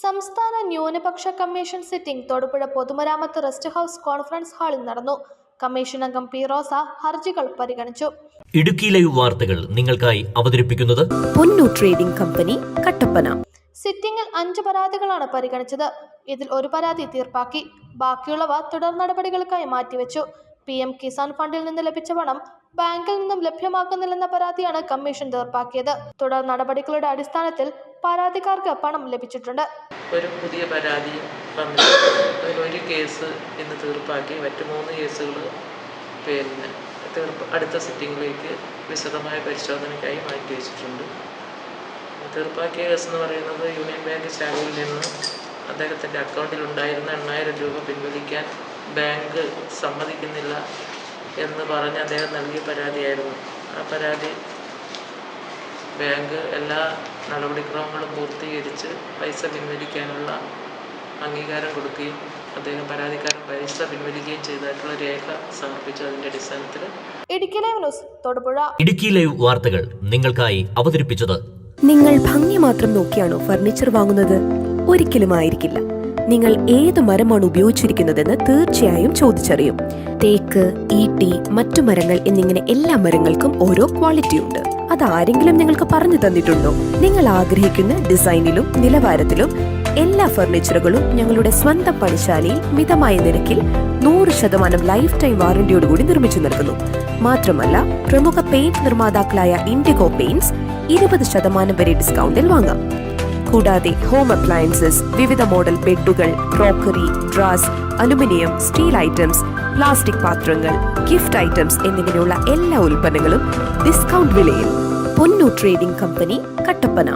സംസ്ഥാന ന്യൂനപക്ഷ commission sitting Thodupuzha പൊതുമരാമത്ത് റെസ്റ്റ് ഹൗസ് കോൺഫറൻസ് ഹാളിൽ നടന്നു. കമ്മീഷൻ അംഗം പി റോസ ഹർജികൾ പരിഗണിച്ചു. ഇടുക്കി ലൈവ് വാർത്തകൾ നിങ്ങൾക്കായി അവതരിപ്പിക്കുന്നത് പൊന്നു ട്രേഡിംഗ് കമ്പനി കട്ടപ്പന. സിറ്റിംഗിൽ അഞ്ച് പരാതികളാണ് പരിഗണിച്ചത്. ഇതിൽ ഒരു പരാതി തീർപ്പാക്കി. ബാക്കിയുള്ളവ തുടർ നടപടികൾക്കായി മാറ്റിവെച്ചു. പി എം കിസാൻ ഫണ്ടിൽ നിന്ന് ലഭിച്ച പണം ബാങ്കിൽ നിന്നും ലഭ്യമാക്കുന്നില്ലെന്ന പരാതിയാണ് കമ്മീഷൻ തീർപ്പാക്കിയത്. തുടർ നടപടികളുടെ അടിസ്ഥാനത്തിൽ പരാതിക്കാർക്ക് പണം ലഭിച്ചിട്ടുണ്ട്. ഒരു പുതിയ പരാതി ഒരു കേസ് ഇന്ന് തീർപ്പാക്കി മറ്റു മൂന്ന് കേസുകൾ പിന്നെ തീർപ്പ് അടുത്ത സിറ്റിങ്ങിലേക്ക് വിശദമായ പരിശോധനയ്ക്കായി മാറ്റി വെച്ചിട്ടുണ്ട്. തീർപ്പാക്കിയ കേസ് എന്ന് പറയുന്നത് യൂണിയൻ ബാങ്ക് ശാഖയിൽ നിന്ന് അദ്ദേഹത്തിന്റെ അക്കൗണ്ടിൽ ഉണ്ടായിരുന്ന എണ്ണായിരം രൂപ പിൻവലിക്കാൻ ബാങ്ക് സമ്മതിക്കുന്നില്ല എന്ന് പറഞ്ഞ് അദ്ദേഹം നൽകിയ പരാതിയായിരുന്നു. ആ പരാതി ബാങ്ക് എല്ലാ നടപടിക്രമങ്ങളും പൂർത്തീകരിച്ച് പൈസ പിൻവലിക്കാനുള്ള അംഗീകാരം കൊടുക്കുകയും അദ്ദേഹം പരാതിക്കാരൻ പൈസ പിൻവലിക്കുകയും ചെയ്തതായിട്ടുള്ള രേഖ സമർപ്പിച്ചു അതിന്റെ അടിസ്ഥാനത്തിൽ. Idukki live news Thodupuzha. Idukki live വാർത്തകൾ നിങ്ങൾക്കായി അവതരിപ്പിച്ചത്. നിങ്ങൾ ഭംഗി മാത്രം നോക്കിയാണോ ഫർണിച്ചർ വാങ്ങുന്നത്? ഒരിക്കലും ആയിരിക്കില്ല നിങ്ങൾ ഏത് മരമാണ് ഉപയോഗിച്ചിരിക്കുന്നതെന്ന് തീർച്ചയായും ചോദിച്ചറിയും. തേക്ക് ഈട്ടി മറ്റു മരങ്ങൾ എന്നിങ്ങനെ എല്ലാ മരങ്ങൾക്കും ഓരോ ക്വാളിറ്റി ഉണ്ട് അത് ആരെങ്കിലും നിങ്ങൾക്ക് പറഞ്ഞു തന്നിട്ടുണ്ടോ? നിങ്ങൾ ആഗ്രഹിക്കുന്ന ഡിസൈനിലും നിലവാരത്തിലും എല്ലാ ഫർണിച്ചറുകളും ഞങ്ങളുടെ സ്വന്തം പണിശാലയിൽ മിതമായ നിരക്കിൽ നൂറ് ശതമാനം ലൈഫ് ടൈം വാറന്റിയോടുകൂടി നിർമ്മിച്ചു നൽകുന്നു. മാത്രമല്ല പ്രമുഖ പെയിന്റ് നിർമ്മാതാക്കളായ ഇൻഡിഗോ പെയിന്റ്സ് ഇരുപത് ശതമാനം വരെ ഡിസ്കൗണ്ടിൽ വാങ്ങാം. കൂടാതെ ഹോം അപ്ലയൻസസ് വിവിധ മോഡൽ ബെഡുകൾ ക്രോക്കറി ഡ്രാസ് അലുമിനിയം സ്റ്റീൽ ഐറ്റംസ് പ്ലാസ്റ്റിക് പാത്രങ്ങൾ ഗിഫ്റ്റ് ഐറ്റംസ് എന്നിങ്ങനെയുള്ള എല്ലാ ഉൽപ്പന്നങ്ങളും ഡിസ്കൗണ്ട് വിലയിൽ. പൊന്നു ട്രേഡിംഗ് കമ്പനി കട്ടപ്പന.